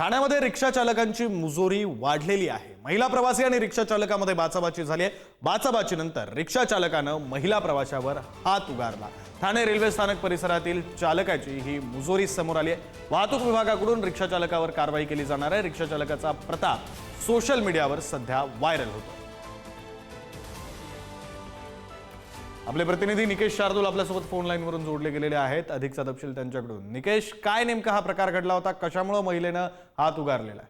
ठाण्यामध्ये रिक्षा चालकांची मुजोरी वाढलेली आहे. महिला प्रवासी आणि रिक्षा चालकामध्ये बाचाबाची झाली आहे. बाचाबाचीनंतर रिक्षा चालकानं महिला प्रवाशावर हात उगारला. ठाणे रेल्वे स्थानक परिसरातील चालकाची ही मुजोरी समोर आली आहे. वाहतूक विभागाकडून रिक्षा चालकावर कारवाई केली जाणार आहे. रिक्षा चालकाचा प्रताप सोशल मीडियावर सध्या व्हायरल होतो. आपले प्रतिनिधी निकेश शार्दूल आपल्यासोबत फोन लाईनवरून जोडले गेलेले आहेत. अधिकचा तपशील त्यांच्याकडून. निकेश काय नेमका हा प्रकार घडला होता? कशामुळे महिलेनं हात उगारलेला?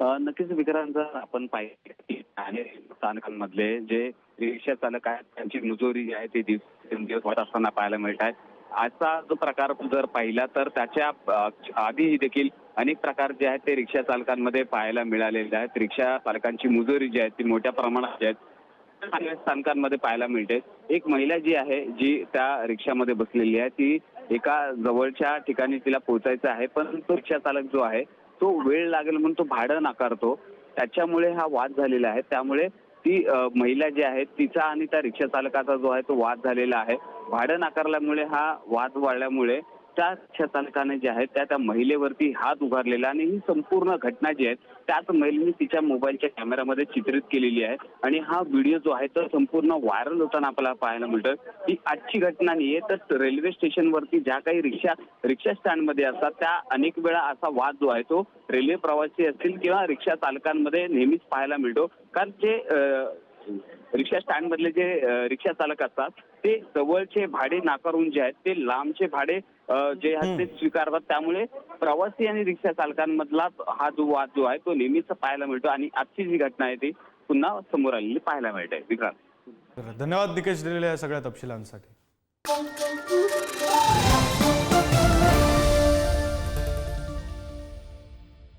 आहे नक्कीच विक्रांत आपण पाहिजे ठाणे स्थानकांमधले जे रिक्षा चालक आहेत त्यांची मुजोरी जी आहे ती दिवसेंदिवस होत असताना पाहायला मिळत आहे आजचा जो प्रकार जर पाहिला तर त्याच्या आधी देखील अनेक प्रकार जे आहेत ते रिक्षा चालकांमध्ये पाहायला मिळालेले आहेत. रिक्षा चालकांची मुजोरी जी आहे ती मोठ्या प्रमाणात जी आहेत स्थानकांमध्ये पाहायला मिळते. एक महिला जी आहे जी त्या रिक्षामध्ये बसलेली आहे ती एका जवळच्या ठिकाणी तिला पोहोचायचं आहे पण तो रिक्षा चालक जो आहे तो वेळ लागेल म्हणून तो भाडं नाकारतो. त्याच्यामुळे हा वाद झालेला आहे. त्यामुळे ती महिला जी आहे तिचा आणि त्या रिक्षा चालकाचा जो आहे तो वाद झालेला आहे. भाडं नाकारल्यामुळे हा वाद वाढल्यामुळे त्या रिक्षा चालकाने जे आहे त्या त्या महिलेवरती हात उभारलेला आणि ही संपूर्ण घटना जी आहे त्याच महिलेने तिच्या मोबाईलच्या कॅमेऱ्यामध्ये चित्रित केलेली आहे. आणि हा व्हिडिओ जो आहे तो संपूर्ण व्हायरल होताना आपल्याला पाहायला मिळतं ही आजची घटना नाहीये तर रेल्वे स्टेशनवरती ज्या काही रिक्षा रिक्षा स्टँडमध्ये असतात त्या अनेक वेळा असा वाद जो आहे तो रेल्वे प्रवासी असतील किंवा रिक्षा चालकांमध्ये नेहमीच पाहायला मिळतो. कारण जे रिक्षा स्टँड मधले जे रिक्षा चालक असतात ते जवळचे भाडे नाकारून जे आहेत ते लांबचे भाडे जे आहेत ते स्वीकारतात. त्यामुळे प्रवासी आणि रिक्षा चालकांमधला हा जो वाद जो आहे तो नेहमीच पाहायला मिळतो आणि आजची जी घटना आहे ती पुन्हा समोर आलेली पाहायला मिळते. विक्रांत. धन्यवाद निकेश दिलेल्या सगळ्या तपशिलांसाठी.